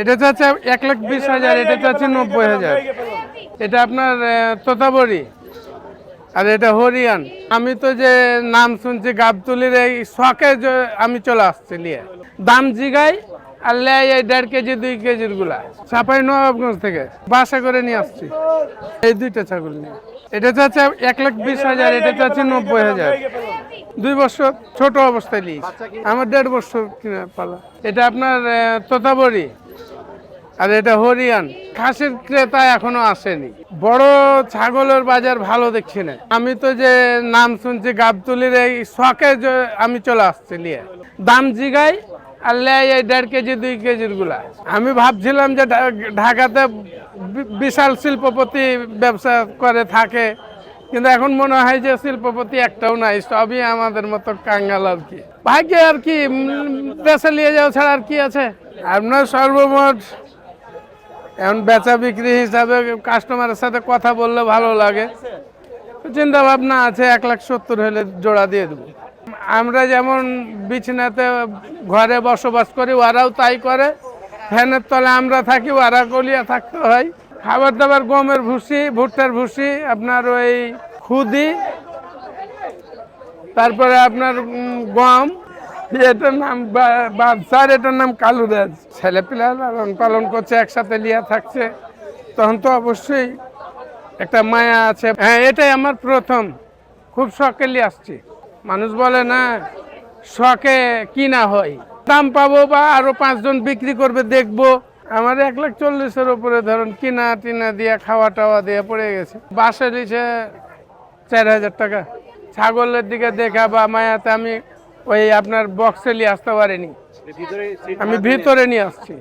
এটা চাচ্ছে এক লাখ বিশ হাজার, এটা চাচ্ছে নব্বই হাজার। এটা আপনার তোতাবড়ি আর এটা হরিয়ান। আমি তো যে নাম শুনছি গাবতুলির, এই শখে আমি চলে আসছি নিয়ে। দাম জিগাই আর লেয় এই দেড় কেজি, দুই কেজিরগুলা। চাপাই নবাবগঞ্জ থেকে বাসা করে নিয়ে আসছি। এই দুইটা ছাগল নিয়ে। এটা চাচ্ছে এক লাখ বিশ হাজার, এটা চাচ্ছে নব্বই হাজার। দুই বছর ছোট অবস্থায় নিয়েছি। আমার দেড় বছর কিনা পালা। এটা আপনার তোতাবড়ি। আর এটা হরিয়ান। খাসির ক্রেতা এখনও আসেনি। বড় ছাগলের বাজার ভালো দেখছি না। আমি তো যে নাম শুনছি গাবতুলির এই শখে আমি চলে আসছি নিয়ে। দাম জিগাই আর লেয় এই দেড় কেজি, দুই কেজিরগুলা। আমি ভাবছিলাম যে ঢাকাতে বিশাল শিল্পপতি ব্যবসা করে থাকে। কিন্তু এখন মনে হয় যে শিল্পপতি একটাও নাই, সবই আমাদের মতো কাঙ্গাল আর কি। ভাগ্যে আর কি দেশে নিয়ে যাওয়া ছাড়া আর কি আছে? আপনার সর্বমোট এখন বেচা বিক্রি হিসাবে কাস্টমারের সাথে কথা বললে ভালো লাগে। চিন্তা ভাবনা আছে, এক লাখ সত্তর হলে জোড়া দিয়ে দেবো। আমরা যেমন বিছনাতে ঘরে বসবাস করি, ওরাও তাই করে। ফ্যানের তলে আমরা থাকি, ওরা গলিয়া থাকতে হয়। খাবার দাবার গমের ভুসি, ভুট্টার ভুসি, আপনার ওই খুদি, তারপরে আপনার গম। এটার নাম বাদশার এটার নাম কালুরাজ ছেলে পিলা লালন পালন করছে, একসাথে লিয়া থাকছে। তখন তো অবশ্যই একটা মায়া আছে। হ্যাঁ এটাই আমার প্রথম। খুব শখে লিয়ে আসছি। মানুষ বলে না, শখে কিনা হয়? দাম পাবো বা আরও পাঁচজন বিক্রি করবে, দেখব। আমার এক লাখ চল্লিশের উপরে ধরুন, কিনা টিনা দিয়ে, খাওয়া টাওয়া দিয়ে পড়ে গেছে। বাসে দিছে চার হাজার টাকা। ছাগলের দিকে দেখা বা মায়াতে আমি ওই আপনার বক্সে নিয়ে আসতে পারেনি। আমি ভিতরে নিয়ে আসছি।